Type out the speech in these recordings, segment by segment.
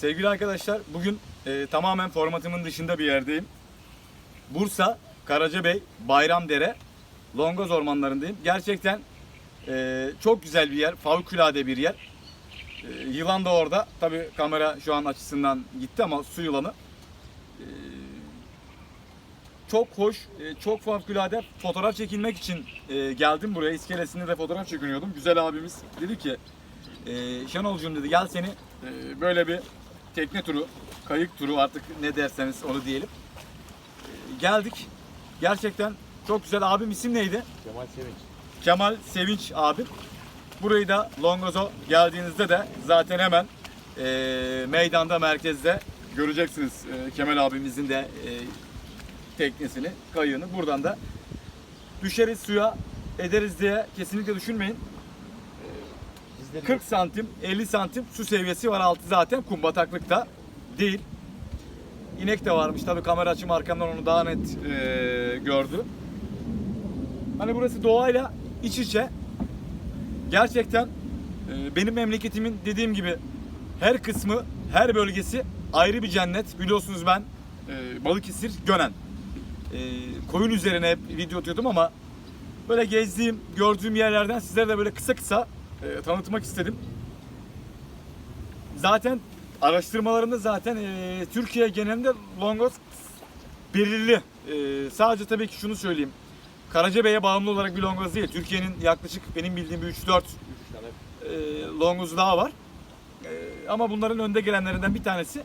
Sevgili arkadaşlar bugün e, tamamen formatımın dışında bir yerdeyim. Bursa, Karacabey, Bayramdere, Longoz ormanlarındayım. Gerçekten e, çok güzel bir yer, favkulade bir yer. E, yılan da orada. Tabi kamera şu an açısından gitti ama su yılanı. E, çok hoş, e, çok favkulade fotoğraf çekilmek için e, geldim buraya. İskelesinde de fotoğraf çekiniyordum. Güzel abimiz dedi ki e, Şenolcuğum dedi gel seni e, böyle bir tekne turu, kayık turu artık ne derseniz onu diyelim. E, geldik. Gerçekten çok güzel. Abim isim neydi? Kemal Sevinç. Kemal Sevinç abim. Burayı da Longozo geldiğinizde de zaten hemen e, meydanda merkezde göreceksiniz e, Kemal abimizin de e, teknesini, kayığını. Buradan da düşeriz suya ederiz diye kesinlikle düşünmeyin. Bizleri 40 santim, 50 santim su seviyesi var altı zaten kum bataklıkta değil. İnek de varmış tabii kamera açım arkamdan onu daha net e, gördü. Hani burası doğayla iç içe. Gerçekten e, benim memleketimin dediğim gibi her kısmı, her bölgesi ayrı bir cennet. Biliyorsunuz ben e, Balıkesir, Gönen. E, koyun üzerine hep video atıyordum ama böyle gezdiğim, gördüğüm yerlerden sizlere de böyle kısa kısa e, tanıtmak istedim. Zaten araştırmalarında zaten e, Türkiye genelinde Longos belirli. E, sadece tabii ki şunu söyleyeyim. Karacabey'e bağımlı olarak bir Longoz değil. Türkiye'nin yaklaşık benim bildiğim bir 3-4 üç tane e, Longoz daha var. E, ama bunların önde gelenlerinden bir tanesi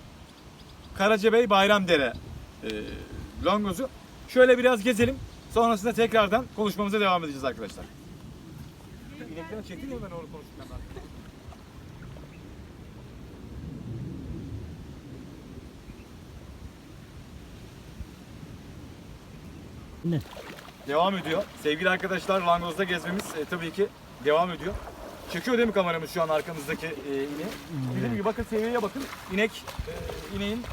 Karacabey Bayramdere e, Longozu. Şöyle biraz gezelim. Sonrasında tekrardan konuşmamıza devam edeceğiz arkadaşlar. İneklerini çektin ben onu konuşurken ben? Ne? Devam ediyor. Sevgili arkadaşlar Langoz'da gezmemiz e, tabii ki devam ediyor. Çekiyor değil mi kameramız şu an arkamızdaki e, ineği? Dediğim gibi bakın seviyeye bakın. İnek, e, ineğin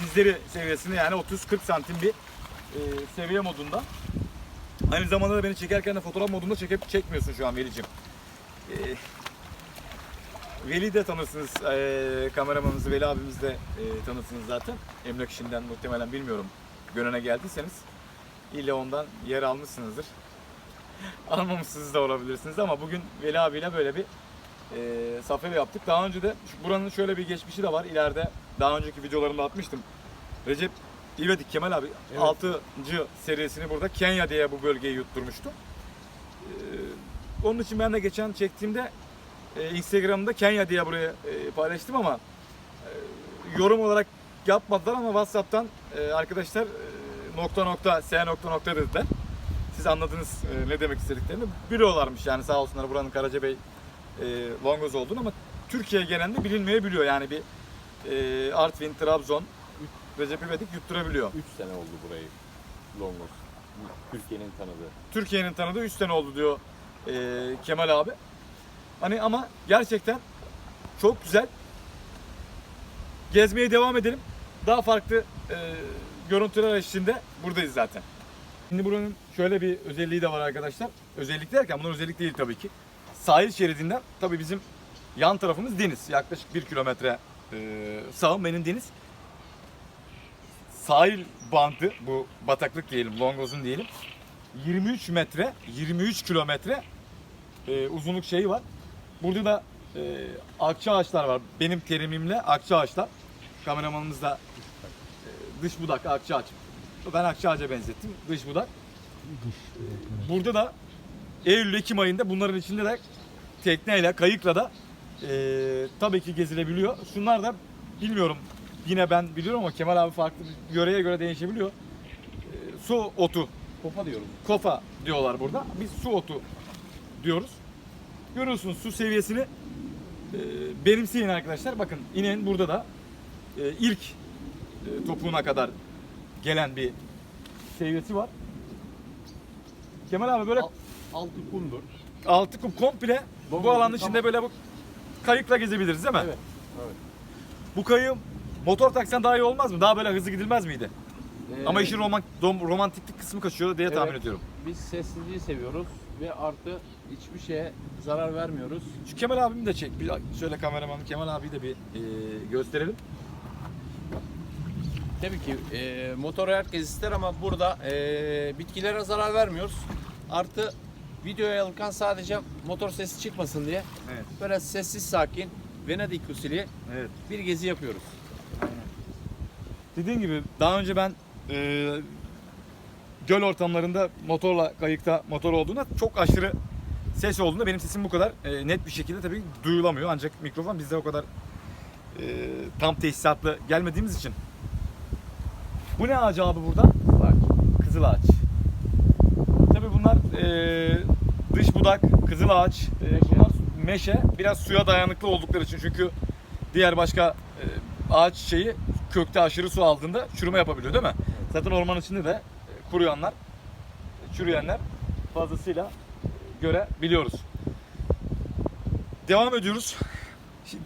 dizleri seviyesinde yani 30-40 santim bir e, seviye modunda. Aynı zamanda da beni çekerken de fotoğraf modunda çekip çekmiyorsun şu an Veli'cim. E, Veli de tanırsınız, e, kameramanımızı Veli abimiz de e, tanırsınız zaten. Emlak işinden muhtemelen bilmiyorum. Gönen'e geldiyseniz ile ondan yer almışsınızdır. Almamışsınız da olabilirsiniz ama bugün Veli abiyle böyle bir e, safari yaptık. Daha önce de buranın şöyle bir geçmişi de var. İleride daha önceki videolarımda atmıştım. Recep İvedik Kemal abi Evet. 6. serisini burada Kenya diye bu bölgeyi yutturmuştu. Onun için ben de geçen çektiğimde e, Instagram'da Kenya diye buraya e, paylaştım ama e, yorum olarak yapmadılar ama WhatsApp'tan e, arkadaşlar e, nokta nokta S nokta nokta dediler. Siz anladınız e, ne demek istediklerini. Biliyorlarmış yani sağ olsunlar buranın Karacabey e, Longoz olduğunu ama Türkiye genelinde bilinmeyebiliyor. Yani bir e, Artvin, Trabzon, Recep İvedik yutturabiliyor. 3 sene oldu burayı Longos. Türkiye'nin tanıdığı. Türkiye'nin tanıdığı 3 sene oldu diyor e, Kemal abi. Hani ama gerçekten çok güzel. Gezmeye devam edelim. Daha farklı e, görüntüler eşliğinde buradayız zaten. Şimdi buranın şöyle bir özelliği de var arkadaşlar. Özellik derken bunun özellik değil tabii ki. Sahil şeridinden tabii bizim yan tarafımız deniz. Yaklaşık 1 kilometre e, sağım benim deniz. Sahil bandı bu bataklık diyelim, Longoz'un diyelim. 23 metre, 23 kilometre e, uzunluk şeyi var. Burada da e, akça ağaçlar var. Benim terimimle akça ağaçlar. Kameramanımız da e, dış budak akça ağaç. Ben akça ağaca benzettim. Dış budak. Burada da Eylül-Ekim ayında bunların içinde de tekneyle, kayıkla da e, tabii ki gezilebiliyor. Şunlar da bilmiyorum yine ben biliyorum ama Kemal abi farklı yöreye göre değişebiliyor. E, su otu Kofa diyoruz. kofa diyorlar burada. Biz su otu diyoruz. Görüyorsunuz su seviyesini e, benimseyin arkadaşlar. Bakın ineğin burada da e, ilk e, topuğuna kadar gelen bir seviyesi var. Kemal abi böyle Al- Altı kumdur. altı kum komple bu Domuz, alanın tamam. içinde böyle bu kayıkla gezebiliriz değil mi? Evet. Evet. Bu kayığı motor taksan daha iyi olmaz mı? Daha böyle hızlı gidilmez miydi? Ee, Ama işin roman, dom- romantiklik kısmı kaçıyor diye tahmin Evet. ediyorum. Biz sessizliği seviyoruz ve artı hiçbir şeye zarar vermiyoruz. Şu Kemal abimi de çek. Bir şöyle kameraman Kemal abiyi de bir e, gösterelim. tabii ki e, motoru herkes ister ama burada e, bitkilere zarar vermiyoruz. Artı videoya alırken sadece motor sesi çıkmasın diye Evet. böyle sessiz sakin Venedik usulü Evet. bir gezi yapıyoruz. Dediğim gibi daha önce ben e, göl ortamlarında motorla kayıkta motor olduğunda çok aşırı ses olduğunda benim sesim bu kadar e, net bir şekilde tabii duyulamıyor. Ancak mikrofon bizde o kadar e, tam tesisatlı gelmediğimiz için. Bu ne ağacı abi burada? Bak. Kızıl ağaç. Tabii bunlar e, dış budak, kızıl ağaç, e, bunlar meşe. Biraz suya dayanıklı oldukları için çünkü diğer başka e, ağaç şeyi kökte aşırı su aldığında çürüme yapabiliyor değil mi? Zaten orman içinde de e, kuruyanlar, çürüyenler fazlasıyla görebiliyoruz. Devam ediyoruz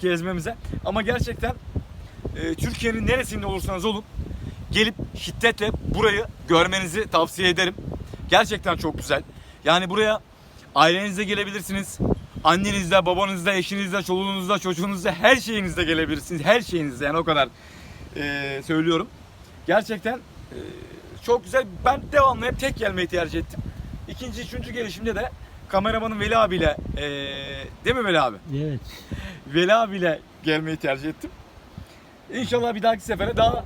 gezmemize. Ama gerçekten e, Türkiye'nin neresinde olursanız olun gelip şiddetle burayı görmenizi tavsiye ederim. Gerçekten çok güzel. Yani buraya ailenizle gelebilirsiniz. Annenizle, babanızla, eşinizle, çoluğunuzla, çocuğunuzla her şeyinizle gelebilirsiniz. Her şeyinizle yani o kadar e, söylüyorum. Gerçekten çok güzel. Ben devamlı hep tek gelmeyi tercih ettim. İkinci, üçüncü gelişimde de kameramanın Veli abiyle e, değil mi Veli abi? Evet. Veli abiyle gelmeyi tercih ettim. İnşallah bir dahaki sefere daha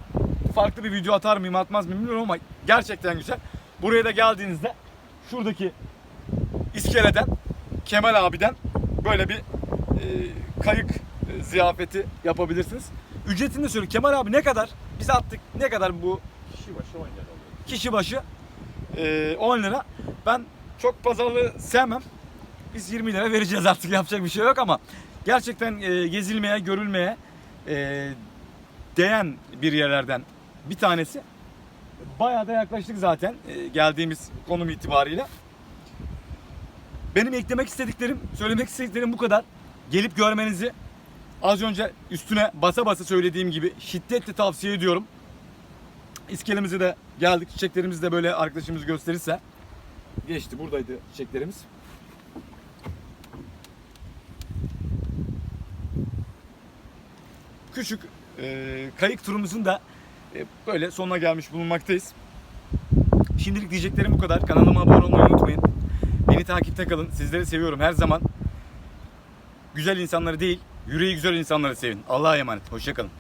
farklı bir video atar mıyım atmaz mıyım bilmiyorum ama gerçekten güzel. Buraya da geldiğinizde şuradaki iskeleden Kemal abiden böyle bir e, kayık ziyafeti yapabilirsiniz. Ücretini de söyle. Kemal abi ne kadar? Biz attık. Ne kadar bu Kişi başı 10 lira oluyor. kişi başı e, 10 lira. Ben çok pazarlığı sevmem. Biz 20 lira vereceğiz artık yapacak bir şey yok ama gerçekten e, gezilmeye, görülmeye e, değen bir yerlerden bir tanesi. Bayağı da yaklaştık zaten e, geldiğimiz konum itibariyle. Benim eklemek istediklerim, söylemek istediklerim bu kadar. Gelip görmenizi az önce üstüne basa basa söylediğim gibi şiddetle tavsiye ediyorum. İskelemize de geldik. Çiçeklerimizi de böyle arkadaşımız gösterirse. Geçti. Buradaydı çiçeklerimiz. Küçük e, kayık turumuzun da e, böyle sonuna gelmiş bulunmaktayız. Şimdilik diyeceklerim bu kadar. Kanalıma abone olmayı unutmayın. Beni takipte kalın. Sizleri seviyorum her zaman. Güzel insanları değil, yüreği güzel insanları sevin. Allah'a emanet. Hoşçakalın.